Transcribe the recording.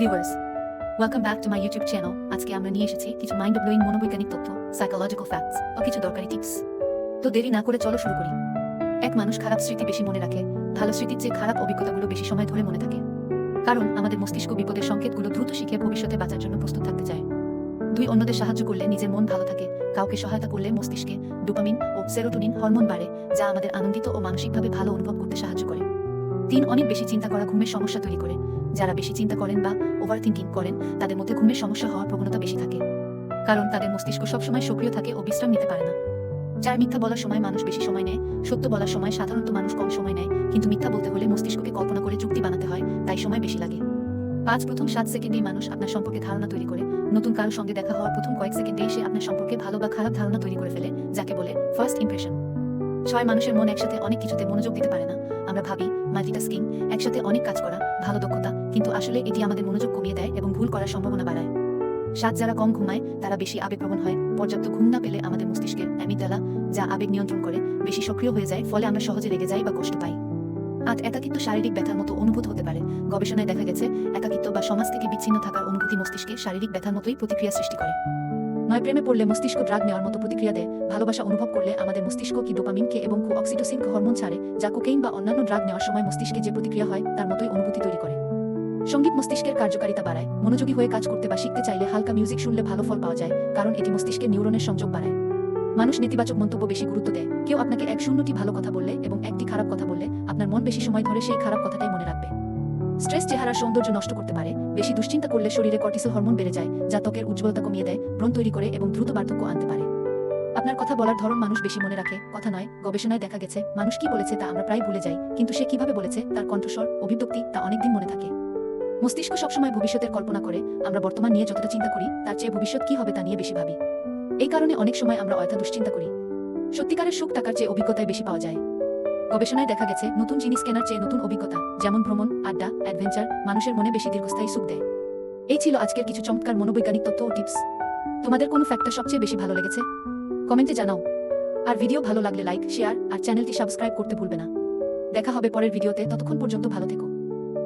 Viewers welcome back to my YouTube আজকে আমরা নিয়ে এসেছি কিছু মাইন্ড ব্লোয়িং মনোবৈজ্ঞানিক তথ্য সাইকোলজিক্যাল ফ্যাক্টস ও কিছু দরকারি টিপস তো দেরি না করে চলো শুরু করি। এক মানুষ খারাপ স্মৃতি বেশি মনে রাখে, ভালো স্মৃতির চেয়ে খারাপ অভিজ্ঞতাগুলো বেশি সময় ধরে মনে থাকে। কারণ আমাদের মস্তিষ্ক বিপদের সংকেতগুলো দ্রুত শিখে ভবিষ্যতে বাঁচার জন্য প্রস্তুত থাকতে চায়। দুই, অন্যদের সাহায্য করলে নিজের মন ভালো থাকে। কাউকে সহায়তা করলে মস্তিষ্কে ডোপামিন ও সেরোটোনিন হরমোন বাড়ে, যা আমাদের আনন্দিত ও মানসিকভাবে ভালো অনুভব করতে সাহায্য করে। তিন, অনেক বেশি চিন্তা করা ঘুমের সমস্যা তৈরি করে। যারা বেশি চিন্তা করেন বা ওভার থিঙ্কিং করেন, তাদের মধ্যে ঘুমের সমস্যা হওয়ার প্রবণতা বেশি থাকে। কারণ তাদের মস্তিষ্ক সবসময় সক্রিয় থাকে ও বিশ্রাম নিতে পারে না। যার মিথ্যা বলার সময় মানুষ বেশি সময় নেয়, সত্য বলার সময় সাধারণত মানুষ কম সময় নেয়, কিন্তু মিথ্যা বলতে হলে মস্তিষ্ককে কল্পনা করে যুক্তি বানাতে হয়, তাই সময় বেশি লাগে। পাঁচ প্রথম সাত সেকেন্ডেই মানুষ আপনার সম্পর্কে ধারণা তৈরি করে। নতুন কারোর সঙ্গে দেখা হওয়ার প্রথম কয়েক সেকেন্ডে এসে আপনার সম্পর্কে ভালো বা খারাপ ধারণা তৈরি করে ফেলে, যাকে বলে ফার্স্ট ইমপ্রেশন ছয় মানুষের মন একসাথে অনেক কিছুতে মনোযোগ দিতে পারে না। আমরা ভাবি, মাল্টিটাস্কিং, একসাথে অনেক কাজ করা, ভালো দক্ষতা কিন্তু আসলে এটি আমাদের মনোযোগ কমিয়ে দেয় এবং ভুল করার সম্ভাবনা বাড়ায়। সাত যারা কম ঘুমায়, তারা বেশি আবেগপ্রবণ হয়। পর্যাপ্ত ঘুম না পেলে আমাদের মস্তিষ্কের অ্যামিদালা যা আবেগ নিয়ন্ত্রণ করে, বেশি সক্রিয় হয়ে যায়, ফলে আমরা সহজে রেগে যাই বা কষ্ট পাই। আট একাকিত্ব শারীরিক ব্যথার মতো অনুভূত হতে পারে। গবেষণায় দেখা গেছে, একাকিত্ব বা সমাজ থেকে বিচ্ছিন্ন থাকার অনুভূতি মস্তিষ্কে শারীরিক ব্যথার মতোই প্রতিক্রিয়া সৃষ্টি করে। নয়, প্রেমে পড়লে মস্তিষ্ক ড্রাগ নেওয়ার মতো প্রতিক্রিয়া দেয়। ভালোবাসা অনুভব করলে আমাদের মস্তিষ্ক কি ডোপামিনকে এবং কো অক্সিটোসিন হরমোন ছাড়ে, যা কোকেইন বা অন্যান্য ড্রাগ নেওয়ার সময় মস্তিষ্কে যে প্রতিক্রিয়া হয়, তার মতোই অনুভূতি সংগীত মস্তিষ্কের কার্যকারিতা বাড়ায়। মনোযোগী হয়ে কাজ করতে বা শিখতে চাইলে হালকা মিউজিক শুনলে ভালো ফল পাওয়া যায়, কারণ এটি মস্তিষ্কের নিউরনের সংযোগ বাড়ায়। মানুষ নেতিবাচক মন্তব্য বেশি গুরুত্ব দেয়। কেউ আপনাকে এক শূন্যটি ভালো কথা বললে এবং একটি খারাপ কথা বললে আপনার মন বেশি সময় ধরে সেই খারাপ কথাটাই মনে রাখবে। স্ট্রেস চেহারার সৌন্দর্য নষ্ট করতে পারে। বেশি দুশ্চিন্তা করলে শরীরে কর্টিসল হরমোন বেড়ে যায়, যা ত্বকের উজ্জ্বলতা কমিয়ে দেয়, ব্রণ তৈরি করে এবং দ্রুত বার্ধক্য আনতে পারে। আপনার কথা বলার ধরন মানুষ বেশি মনে রাখে, কথা নয়, গবেষণায় দেখা গেছে, মানুষ কি বলেছে তা আমরা প্রায় ভুলে যাই, কিন্তু সে কীভাবে বলেছে, তার কণ্ঠস্বর, অভিব্যক্তি তা অনেকদিন মনে থাকে। মস্তিষ্ক সবসময় ভবিষ্যতের কল্পনা করে, আমরা বর্তমান নিয়ে যতটা চিন্তা করি, তার চেয়ে ভবিষ্যৎ কি হবে তা নিয়ে বেশি ভাবি। এই কারণে অনেক সময় আমরা অয়থা দুশ্চিন্তা করি। সত্যিকারের সুখ টাকার চেয়ে অভিজ্ঞতায় বেশি পাওয়া যায়। গবেষণায় দেখা গেছে, নতুন জিনিস কেনার চেয়ে নতুন অভিজ্ঞতা, যেমন ভ্রমণ, আড্ডা, অ্যাডভেঞ্চার, মানুষের মনে বেশি দীর্ঘস্থায়ী সুখ দেয়। এই ছিল আজকের কিছু চমৎকার মনোবৈজ্ঞানিক তথ্য ও টিপস। তোমাদের কোন ফ্যাক্টর সবচেয়ে বেশি ভালো লেগেছে? কমেন্টে জানাও। আর ভিডিও ভালো লাগলে লাইক শেয়ার আর চ্যানেলটি সাবস্ক্রাইব করতে ভুলবে না। দেখা হবে পরের ভিডিওতে, ততক্ষণ পর্যন্ত ভালো থেকো।